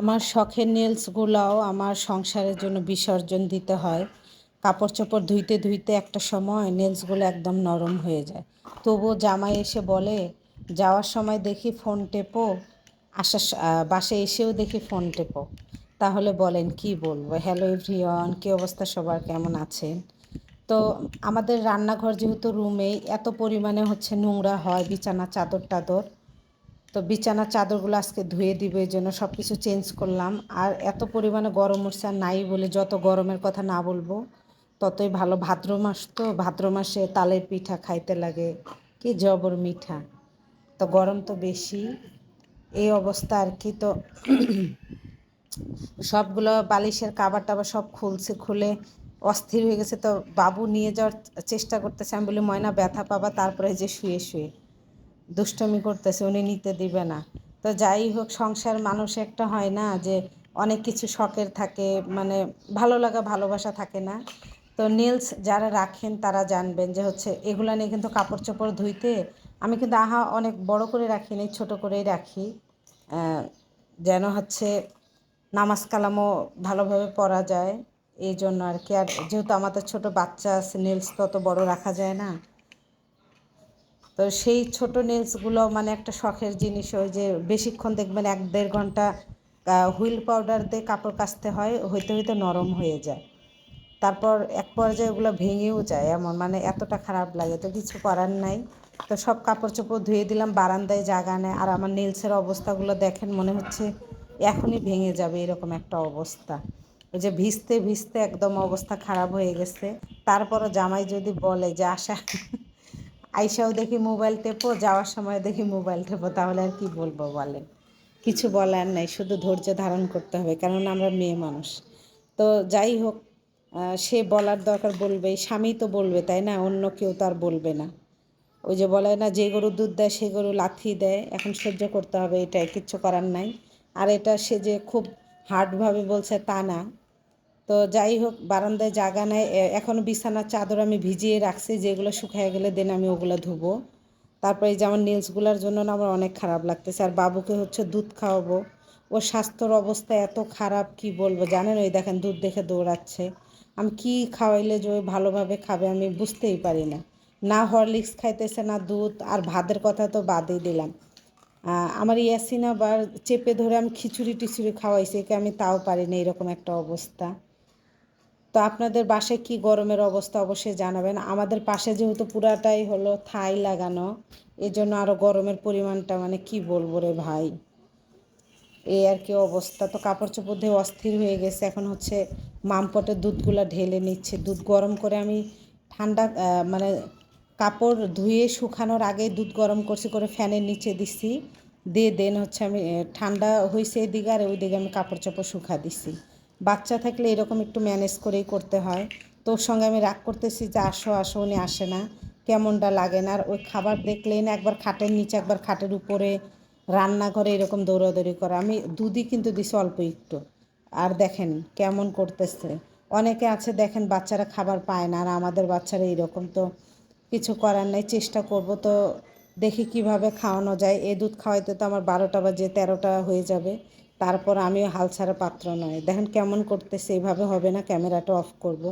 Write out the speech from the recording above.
আমার শখের নেলসগুলাও আমার সংসারের জন্য বিসর্জন দিতে হয়। কাপড় চোপড় ধুইতে ধুইতে একটা সময় নেলসগুলো একদম নরম হয়ে যায়। তবুও জামাই এসে বলে, যাওয়ার সময় দেখি ফোন টেপো, আসার বাসে এসেও দেখি ফোন টেপো। তাহলে বলেন, কি বলব? হ্যালো এভরিওয়ান কী অবস্থা সবার? কেমন আছেন? তো আমাদের রান্নাঘর যেহেতু রুমেই, এত পরিমাণে হচ্ছে নোংরা হয়, বিছানা চাদর টাদর তো বিছানার চাদরগুলো আজকে ধুয়ে দিব, এই জন্য সব কিছু চেঞ্জ করলাম। আর এত পরিমাণে গরম উঠছে আর নাই বলে যত গরমের কথা না বলব, ততই ভালো। ভাদ্র মাস তো, ভাদ্র মাসে তালের পিঠা খাইতে লাগে, কি জবর মিঠা। তো গরম তো বেশি, এই অবস্থা আর কি। তো সবগুলো বালিশের কাবার টাবার সব খুলছে, খুলে অস্থির হয়ে গেছে। তো বাবু নিয়ে যাওয়ার চেষ্টা করতেছে। আমি বলি, ময়না, ব্যথা পাবা, তারপরে যে শুয়ে শুয়ে। দুষ্টমি করতেছে, উনি নিতে দিবে না। তো যাই হোক, সংসার মানুষ একটা হয় না যে অনেক কিছু শখের থাকে মানে ভালো লাগা, ভালোবাসা থাকে না। তো নেলস যারা রাখেন তারা জানবেন যে হচ্ছে এগুলা নিয়ে কিন্তু কাপড় চোপড় ধুইতে আমি কিন্তু আহা অনেক বড় করে রাখি নি ছোটো করেই রাখি। যেন হচ্ছে নামাজ কালামও ভালোভাবে পড়া যায়। এই জন্য আর কি। আর যেহেতু আমাদের ছোট বাচ্চা আছে নেলস তো অত বড় রাখা যায় না। তো সেই ছোট নেলসগুলো মানে একটা শখের জিনিস ওই যে বেশিক্ষণ দেখবেন এক দেড় ঘণ্টা হুইল পাউডার দিয়ে কাপড় কাচতে হয়, হইতে হইতে নরম হয়ে যায়। তারপর এক পর্যায়ে ওগুলো ভেঙেও যায় এমন মানে এতটা খারাপ লাগে তো কিছু করার নাই। তো সব কাপড় চোপড় ধুয়ে দিলাম, বারান্দায় জায়গা নেয় আর আমার নেলসের অবস্থাগুলো দেখেন মনে হচ্ছে এখনই ভেঙে যাবে এরকম একটা অবস্থা। ওই যে ভিজতে ভিজতে একদম অবস্থা খারাপ হয়ে গেছে। তারপরও জামাই যদি বলে যে, আশা আইসাও দেখি মোবাইল টেপো, যাওয়ার সময় দেখি মোবাইল টেপো, তাহলে আর কি বলব বলেন? কিছু বলার নাই, শুধু ধৈর্য ধারণ করতে হবে কারণ আমরা মেয়ে মানুষ। তো যাই হোক সে বলার দরকার বলবে স্বামী তো বলবে, তাই না? অন্য কেউ তো আর বলবে না। ওই যে বলে না, যে গরু দুধ দেয়, সে গরু লাথি দেয়, এখন সহ্য করতে হবে এটাই কিচ্ছু করার নাই। আর এটা সে যে খুব হার্ডভাবে বলছে, তা না। তো যাই হোক, বারান্দায় জায়গা নেয় এ- এখনও বিছানার চাদর আমি ভিজিয়ে রাখছি, যেগুলো শুকিয়ে গেলে দেন আমি ওগুলো ধুবো। তারপরে যেমন নেলসগুলোর জন্য না আমার অনেক খারাপ লাগতেছে, আর বাবুকে হচ্ছে দুধ খাওয়াবো। ওর স্বাস্থ্যর অবস্থা এত খারাপ, কি বলব, জানেন ওই দেখেন দুধ দেখে দৌড়াচ্ছে। আমি কি খাওয়াইলে যে ভালোভাবে খাবে আমি বুঝতেই পারি না। না হরলিক্স খাইতেছে, না দুধ, আর ভাতের কথা তো বাদই দিলাম। আমার ইয়াসিন আবার চেপে ধরে আমি খিচুড়ি টিচুড়ি খাওয়াইছি, একে আমি তাও পারি না, এরকম একটা অবস্থা। তো আপনাদের বাসায় কি গরমের অবস্থা অবশ্যই জানাবেন। আমাদের পাশে যেহেতু পুরাটাই হলো থাই লাগানো এই জন্য আরও গরমের পরিমাণটা মানে কি বলব রে ভাই? এই আর কি অবস্থা। তো কাপড় চোপড় দিয়ে অস্থির হয়ে গেছে। এখন হচ্ছে মামপটের দুধগুলো ঢেলে নিচ্ছে। দুধ গরম করে আমি ঠান্ডা মানে কাপড় ধুয়ে শুকানোর আগে দুধ গরম করছি, করে ফ্যানের নিচে দিছি। দিয়ে দেন হচ্ছে আমি ঠান্ডা হয়েছে এদিকে আর ওইদিকে আমি কাপড় চোপড় শুকা দিছি। বাচ্চা থাকলে এরকম একটু ম্যানেজ করেই করতে হয়। তোর সঙ্গে আমি রাগ করতেছি যে আসো আসো, উনি আসে না। কেমনটা লাগে না? আর ওই খাবার দেখলেই না একবার খাটের নিচে, একবার খাটের উপরে রান্নাঘরে এরকম দৌড়াদৌড়ি করে। আমি দুধই কিন্তু দিছি অল্প একটু। আর দেখেন কেমন করতেছে। অনেকে আছে দেখেন বাচ্চারা খাবার পায় না, আর আমাদের বাচ্চারা এরকম তো কিছু করার নাই, চেষ্টা করব তো দেখি কীভাবে খাওয়ানো যায়। এ দুধ খাওয়াইতে তো আমার বারোটা বাজে, তেরোটা হয়ে যাবে। তারপর আমি হাল ছাড়া পাত্র নয় দেখেন কেমন করতেছে, এইভাবে হবে না, ক্যামেরাটা অফ করব।